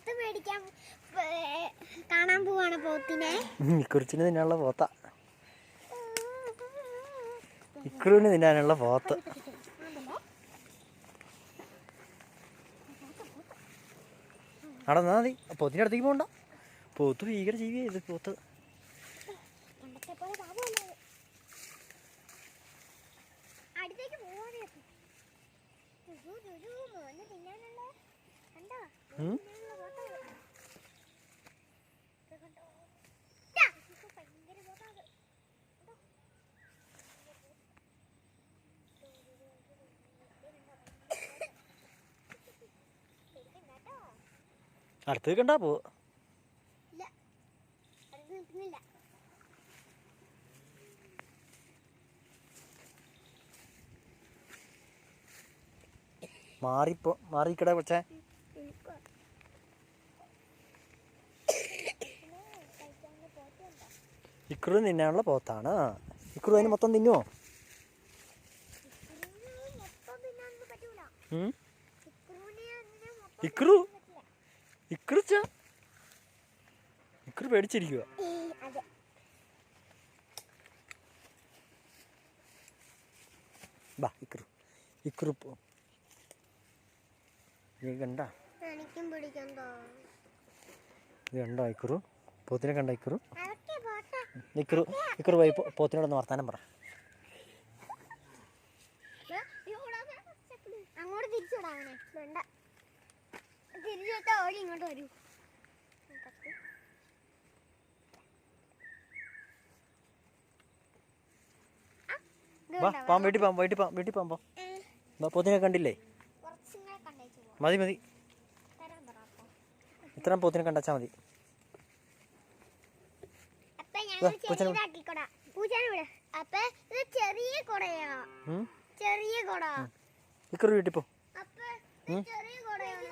പോത്ത് മേടിക്കാൻ കാണാൻ പോവാണ് പോത്തിനെ. ഇക്കുറിച്ചിന് തിന്നാനുള്ള പോത്ത. ഇക്കുറിന് തിന്നാനുള്ള പോത്ത്. അവിടെ നിന്നാ മതി. പോത്തിന്റെ അടുത്തേക്ക് പോകണ്ട പോത്ത് ഭീകര ജീവിയാ ഇത് പോത്ത്. അടുത്തേക്ക് പോവാതെ തിന്നാനുള്ള കണ്ടോ? ഇത് കണ്ടോ? പോ അടുത്ത് മാറിപ്പോ മാറിക്കട കൊച്ചേ ഇക്കുറു തിന്നാനുള്ള പോത്താണ്. ഇക്രു അതിന് മൊത്തം തിന്നുവോ? ഇക്രു? മൊത്തം ഇക്രു പേടിച്ചിരിക്കുക ബാ ഇക്രു. ഇക്രു പോ. ഇത് കണ്ട? ഇത് കണ്ടോ ഇക്കുറു പോത്തിനെ കണ്ട ഇക്കുറു നിക്കറു ഇക്കുറു പോയി പോത്തിനോടൊന്ന് വർത്താനം പറ. അങ്ങോട്ട് തിരിച്ചുവിടാവണേ ഓടി ഇങ്ങോട്ട് വരൂ. വാ? പാം വീട്ടിൽ പാം വീട്ടിൽ പാം വീട്ടിൽ പാം. പോത്തിനെ കണ്ടില്ലേ? കണ്ടേച്ചു മതി മതി. ഇത്രയും പോത്തിനെ കണ്ടാച്ചാൽ മതി അപ്പൊ വാ, ഞങ്ങൾ പൂച്ചനെ വിട്. ചെറിയതാക്കിക്കൊടാ പൂച്ചനെ വിട് അപ്പൊ ഇത് ചെറിയ കൊടയാ ഉം? ചെറിയ കൊട ഇക്കുറു വീട്ടിൽ പോ. അപ്പൊ ഇത് ചെറിയ കൊടയാണ്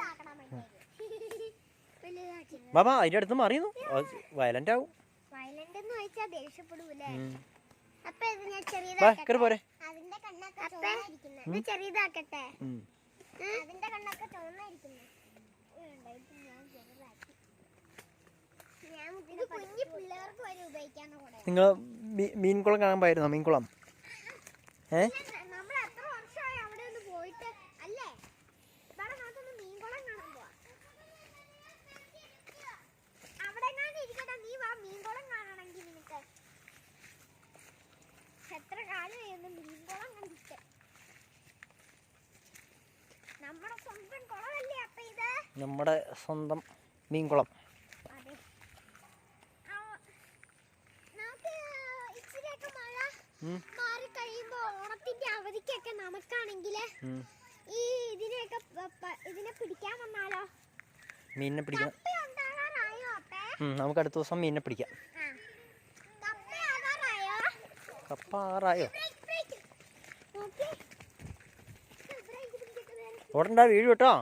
വലുതാക്കി. ബാബാ അതിന്റെ അടുത്ത് മറിയുന്നു. വയലന്റ് ആവും. പോരെ. ചെറിയതാക്കട്ടെ. അതിന്റെ കണ്ണൊക്കെ ഉം. നിങ്ങൾ മീൻകുളം കാണാൻ പോയിരുന്നോ മീൻകുളം. ഏ? നമ്മൾ എത്ര മീൻകുളം കാണാൻ പോവാം. അവിടെ എങ്ങാണ്ട് നീ വാ മീൻകുളം കാണണമെങ്കിൽ നിനക്ക്. എത്ര കാലമായിരുന്നു മീൻകുളം കണ്ടിട്ട്? നമ്മുടെ സ്വന്തം കുളമല്ലേ അപ്പൊ ഇത്? നമ്മുടെ സ്വന്തം മീൻകുളം അതെ ആ, നമുക്ക് ഇച്ചിരിയൊക്കെ മഴ ഉം. മാറി കഴിയുമ്പോ ഓണത്തിന്റെ അവധിക്കൊക്കെ നമുക്കാണെങ്കിൽ. ഈ ഇതിനെയൊക്കെ ഇതിനെ പിടിക്കാൻ വന്നാലോ? മീനിനെ പിടിക്കാം. നമുക്ക് അടുത്ത ദിവസം മീനിനെ പിടിക്കാം. കപ്പ ആറായോ. ഓടണ്ട വീഴ് കേട്ടോ ആ.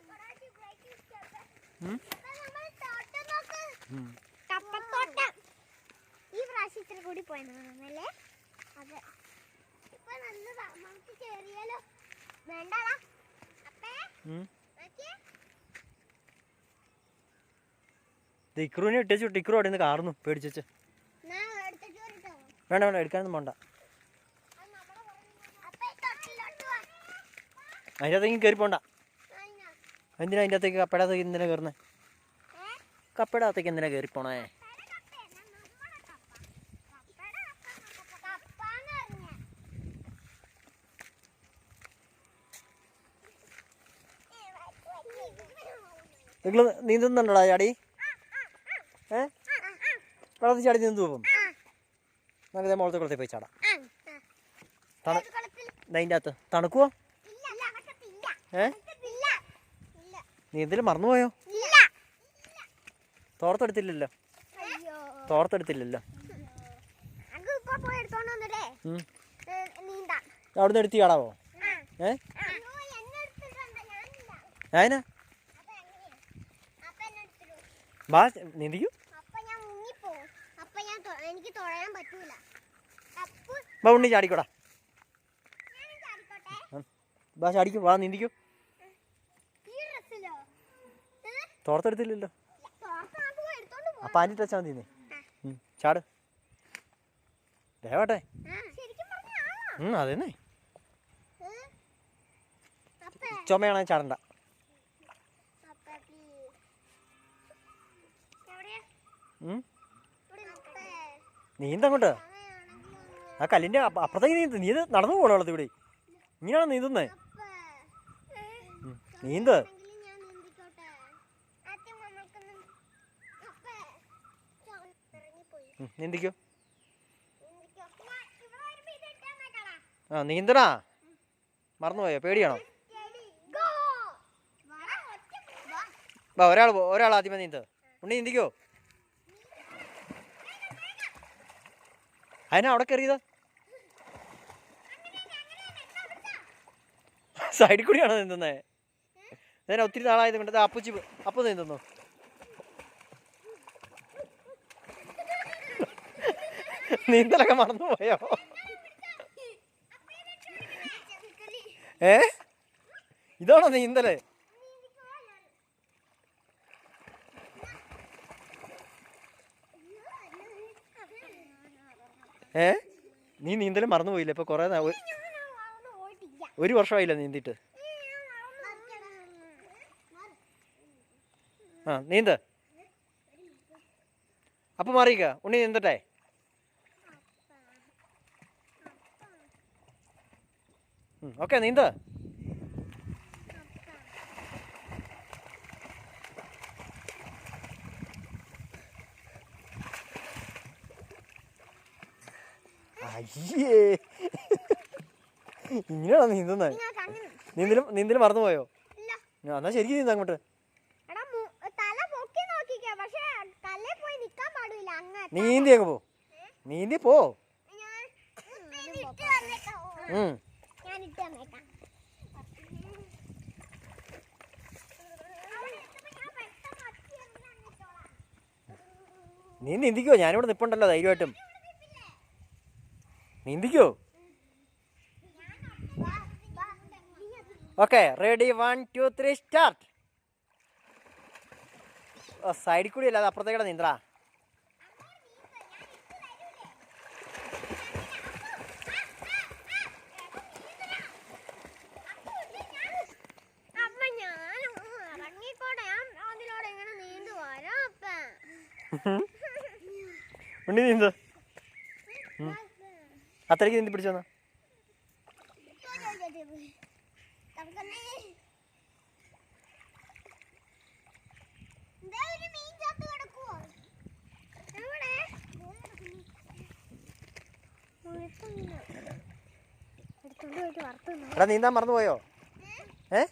കൊടാക്കി ബ്രേക്ക് പിടിച്ചോട്ടെ. ഉം. അപ്പൊ നമ്മൾ തോട്ടം നോക്ക് ഉം. കപ്പത്തോട്ടം ഈ പ്രാവശ്യം ഇച്ചിരി കൂടി പോയെന്നല്ലേ അതെ ഇപ്പൊ നല്ലതാ നമുക്ക് കേറിയാലോ വേണ്ടടാ. ഇട്ടു ടിക്രു അവിടെ നിന്ന് കാർന്നു പേടിച്ചു വേണ്ട വേണ്ട എടുക്കാനൊന്നും വേണ്ട. അതിന്റെ അകത്തേക്ക് കയറി പോണ്ട. എന്തിനാ അതിന്റെ അകത്തേക്ക് കപ്പയുടെ അകത്തേക്ക് എന്തിനാ കയറുന്നത് ഏ? കപ്പയുടെ അകത്തേക്ക് എന്തിനാ കയറി പോണേ കപ്പയുടെ കപ്പയല്ല, നമ്മുടെ കപ്പ. കപ്പയുടെ കപ്പ, കപ്പ, കപ്പാന്ന് പറഞ്ഞെ. ഏ, വയ്ക്ക്, വയ്ക്ക്. നിങ്ങൾ നീന്തുന്നുണ്ടോടാ ചാടി ഏ. വെള്ളത്തിൽ ചാടി നീന്തു പോകും നമുക്ക് മുകളത്തെ കുളത്തിൽ പോയി ചാടാം. തണു? അതിന്റെ അകത്ത് തണുക്കുവോ. ഏ. നീന്തൽ മറന്നുപോയോ. തോർത്തെടുത്തില്ലല്ലോ. തോർത്തെടുത്തില്ലല്ലോ അവിടുന്ന് എടുത്ത് ചാടാവോ. ഏ ഞാനാ അതിനാ അപ്പൊ എങ്ങനെയാ? അപ്പൊ എന്നെ എടുത്തിട്ടു. ബാ നീന്തിക്കൂ അപ്പൊ ഞാൻ മുങ്ങിപ്പോവും അപ്പൊ ഞാൻ തൊ- എനിക്ക് തുഴയാൻ പറ്റൂല. അപ്പൊ വാ ഉണ്ണി ചാടിക്കോടാ. ബാ ചാടിക്കൂ. വാ നീന്തിക്കൂ തോർത്തെടുത്തില്ലല്ലോ തോർത്ത് നമുക്ക് പോയി എടുത്തോണ്ട് ആ പാന്റിട്ട് വെച്ചാൽ മതി ചാട്. ദേവട്ടെ അതെന്നെ. ചുമയാണ്? അപ്പേ, ചുമയാണെങ്കിൽ ചാടണ്ട. നീന്തങ്ങോട്ട്? ആ കല്ലിന്റെ അപ്പ- അപ്പുറത്തേക്ക് നീന്ത്. നീ നടന്നു പോകണം ഇവിടെ കൂടി? ഇങ്ങനെയാണോ നീന്തുന്നേ. നീന്ത്. നീന്തിക്കോ? ആ നീന്തടാ. മറന്നുപോയോ? പേടിയാണോ? വാ. ഒരാൾ ഒരാൾ ആദ്യമേ നീന്ത്. ഉണ്ണി നീന്തിക്കോ? അതിനാ അവിടെ കയറിയത് സൈഡിൽ കൂടിയാണോ നീന്തുന്നേ? അതിനാ ഒത്തിരി നാളായത് കൊണ്ട് അപ്പച്ചി അപ്പു നീന്തുന്നു. നീന്തലൊക്കെ മറന്നുപോയോ ഏ? ഇതാണോ നീന്തൽ? ഏ? നീ നീന്തൽ മറന്നുപോയില്ലേ ഇപ്പൊ കൊറേ ഒരു വർഷമായില്ല നീന്തിട്ട് ആ നീന്ത്. അപ്പൊ മാറിയിക്ക. ഉണ്ണി നീന്തട്ടെ? ഓക്കെ നീന്ത്. അയ്യേ. ഇങ്ങനെയാണോ നീന്തുന്നത് നീന്തലും നീന്തലും മറന്നുപോയോ എന്നാ ശരിക്കും നീന്താ അങ്ങോട്ട്. നീന്തി അങ്ങ് പോ. നീന്തി പോ. നീ നീന്തിക്കോ? ഞാനിവിടെ നിപ്പുണ്ടല്ലോ ധൈര്യമായിട്ടും. നീന്തിക്കോ? Okay ready one two three start സൈഡിൽ കൂടി അല്ലാതെ അപ്പുറത്തേക്കടെ നീന്തടാ. ഉണ്ണി ഞാൻ ഇറങ്ങിക്കോട്ടെ ഞാൻ അതിലൂടെ എങ്ങനെ നീന്തു വരാം അപ്പ ഉണ്ണി നീന്ത് അത്രയ്ക്ക് നീന്തി പിടിച്ചോന്നാ എടാ നീന്താൻ മറന്നുപോയോ ഏ?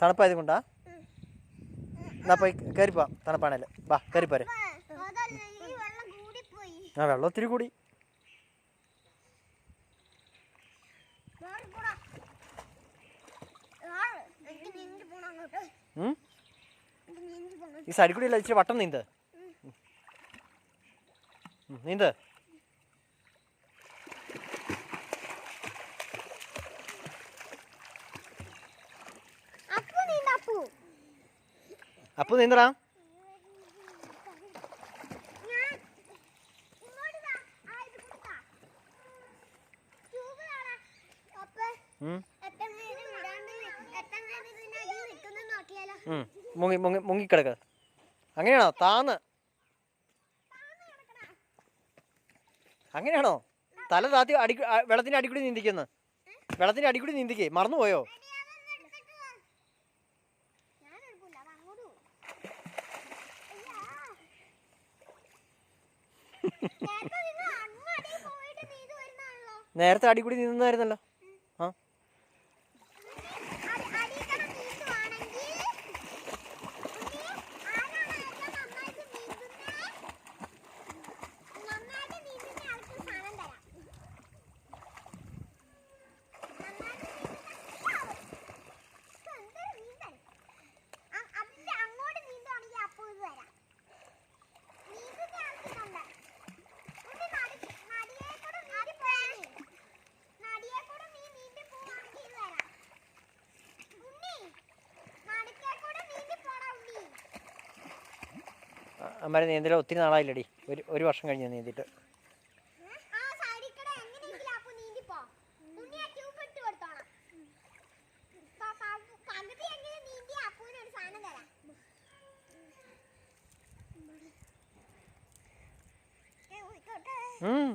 തണുപ്പായത് കൊണ്ടാ എന്നാ പോയി കയറിപ്പോ തണുപ്പാണല്ലേ വാ കയറിപ്പോരെ അതല്ല ഈ വെള്ളം കൂടിപ്പോയി ആ വെള്ളം ഒത്തിരി കൂടി. ഈ സൈഡിൽ കൂടി അല്ല ഇച്ചിരി വട്ടം നീന്ത്. ഉം, നീന്ത്. അപ്പു നീന്ത് അപ്പൊ നീന്തടാ ഞാൻ ഇങ്ങോട്ട് വാ. ആ, ഇത് കൊടുത്താ. ട്യൂബ് താടാ. അപ്പേ, ഉം, എത്ര നേരം വിടാണ്ട് നി- എത്ര നേരം ഇതിനടിയിൽ നിൽക്കുന്നെന്ന് നോക്കിയാലോ? ഉം. മുങ്ങി മുങ്ങി മുങ്ങിക്കിടക്ക. അങ്ങനെയാണോ? താന്ന്. അങ്ങനെയാണോ? തല താത്തി അടി വെള്ളത്തിന്റെ അടിക്കൂടി നീന്തിക്കുന്നു വെള്ളത്തിന്റെ അടിക്കൂടി നീന്തിക്കേ മറന്നുപോയോ? നേരത്തെ അടിക്കൂടി എടുത്തിട്ട് അമ്മരെ നീന്തല ഒത്തിരി നാളായില്ലടി. ഒരു ഒരു വർഷം കഴിഞ്ഞ് നീന്തിട്ട് ഉം.